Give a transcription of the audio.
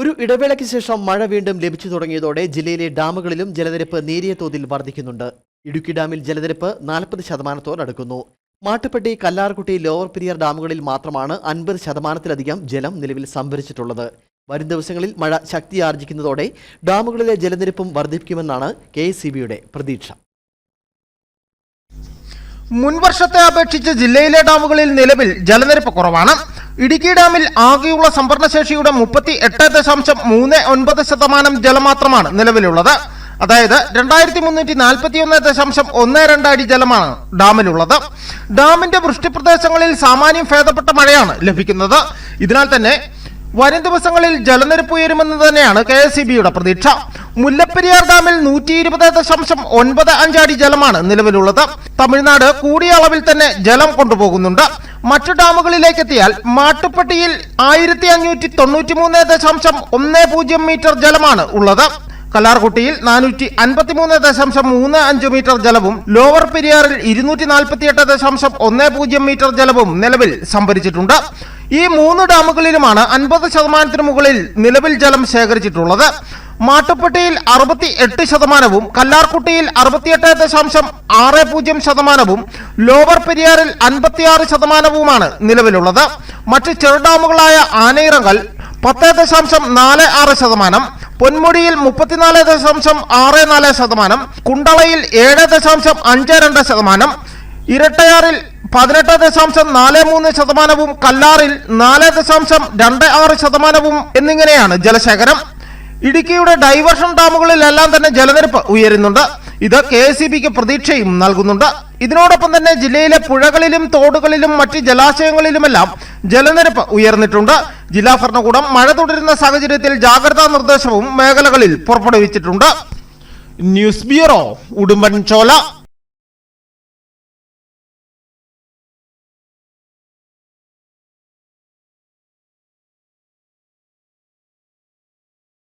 ഒരു ഇടവേളയ്ക്ക് ശേഷം മഴ വീണ്ടും ലഭിച്ചു തുടങ്ങിയതോടെ ജില്ലയിലെ ഡാമുകളിലും ജലനിരപ്പ് നേരിയ തോതിൽ വർദ്ധിക്കുന്നുണ്ട്. ഇടുക്കി ഡാമിൽ ജലനിരപ്പ് നാൽപ്പത് ശതമാനത്തോടടുക്കുന്നു മാട്ടുപ്പെട്ടി കല്ലാർകുട്ടി ലോവർ പെരിയാർ ഡാമുകളിൽ മാത്രമാണ് അൻപത് ശതമാനത്തിലധികം ജലം നിലവിൽ സംഭരിച്ചിട്ടുള്ളത്. വരും ദിവസങ്ങളിൽ മഴ ശക്തിയാർജിക്കുന്നതോടെ ഡാമുകളിലെ ജലനിരപ്പും വർദ്ധിപ്പിക്കുമെന്നാണ് കെ പ്രതീക്ഷ. മുൻവർഷത്തെ അപേക്ഷിച്ച് ജില്ലയിലെ ഡാമുകളിൽ നിലവിൽ ജലനിരപ്പ് കുറവാണ്. ഇടുക്കി ഡാമിൽ ആകെയുള്ള സംഭരണശേഷിയുടെ മുപ്പത്തി എട്ട് ദശാംശം മൂന്ന് ഒൻപത് ശതമാനം ജലം മാത്രമാണ് നിലവിലുള്ളത്. അതായത് രണ്ടായിരത്തി മുന്നൂറ്റി നാൽപ്പത്തി ഒന്ന് ദശാംശം ഒന്ന് രണ്ട് അടി ജലമാണ് ഡാമിലുള്ളത്. ഡാമിന്റെ വൃഷ്ടിപ്രദേശങ്ങളിൽ സാമാന്യം ഭേദപ്പെട്ട മഴയാണ് ലഭിക്കുന്നത്. ഇതിനാൽ തന്നെ വരും ദിവസങ്ങളിൽ ജലനിരപ്പ് ഉയരുമെന്ന് തന്നെയാണ് കെ എസ് സി ബിയുടെ പ്രതീക്ഷ. മുല്ലപ്പെരിയാർ ഡാമിൽ നൂറ്റി ഇരുപത് ദശാംശം ഒൻപത് അഞ്ചടി ജലമാണ് നിലവിലുള്ളത്. തമിഴ്നാട് കൂടിയ അളവിൽ തന്നെ ജലം കൊണ്ടുപോകുന്നുണ്ട്. മറ്റു ഡാമുകളിലേക്ക് എത്തിയാൽ മാട്ടുപ്പെട്ടിയിൽ ആയിരത്തി അഞ്ഞൂറ്റി തൊണ്ണൂറ്റി മൂന്ന് ദശാംശം ഒന്ന് പൂജ്യം മീറ്റർ ജലമാണ് ഉള്ളത്. കല്ലാർകുട്ടിയിൽ നാനൂറ്റി അൻപത്തി മൂന്ന് ദശാംശം മൂന്ന് അഞ്ച് മീറ്റർ ജലവും ലോവർ പെരിയാറിൽ ഇരുന്നൂറ്റി നാൽപ്പത്തിയെട്ട് ദശാംശം ഒന്ന് പൂജ്യം മീറ്റർ ജലവും നിലവിൽ സംഭരിച്ചിട്ടുണ്ട്. ഈ മൂന്ന് ഡാമുകളിലുമാണ് അൻപത് ശതമാനത്തിന് മുകളിൽ നിലവിൽ ജലം ശേഖരിച്ചിട്ടുള്ളത്. മാട്ടുപ്പെട്ടിയിൽ അറുപത്തി എട്ട് ശതമാനവും കല്ലാർകുട്ടിയിൽ അറുപത്തിയെട്ട് ദശാംശം ആറ് പൂജ്യം ശതമാനവും ലോവർ പെരിയാറിൽ അൻപത്തിയാറ് ശതമാനവുമാണ് നിലവിലുള്ളത്. മറ്റ് ചെറുഡാമുകളായ ആനയിറങ്കൽ പത്ത് ദശാംശം നാല് ആറ് ശതമാനം പൊന്മുടിയിൽ മുപ്പത്തിനാല് ദശാംശം ആറ് നാല് ശതമാനം കുണ്ടളയിൽ ഏഴ് ദശാംശം അഞ്ച് രണ്ട് ശതമാനം ഇരട്ടയാറിൽ പതിനെട്ട് ദശാംശം നാല് മൂന്ന് ശതമാനവും കല്ലാറിൽ നാല് ദശാംശം രണ്ട് ആറ് ശതമാനവും എന്നിങ്ങനെയാണ് ജലശേഖരം. ഇടുക്കിയുടെ ഡൈവർഷൻ ഡാമുകളിലെല്ലാം തന്നെ ജലനിരപ്പ് ഉയരുന്നുണ്ട്. ഇത് കെ എസ് പ്രതീക്ഷയും നൽകുന്നുണ്ട്. ഇതിനോടൊപ്പം തന്നെ ജില്ലയിലെ പുഴകളിലും തോടുകളിലും മറ്റ് ജലാശയങ്ങളിലുമെല്ലാം ജലനിരപ്പ് ഉയർന്നിട്ടുണ്ട്. ജില്ലാ ഭരണകൂടം മഴ തുടരുന്ന സാഹചര്യത്തിൽ ജാഗ്രതാ നിർദ്ദേശവും മേഖലകളിൽ പുറപ്പെടുവിച്ചിട്ടുണ്ട്. News bureau Udumbanchola.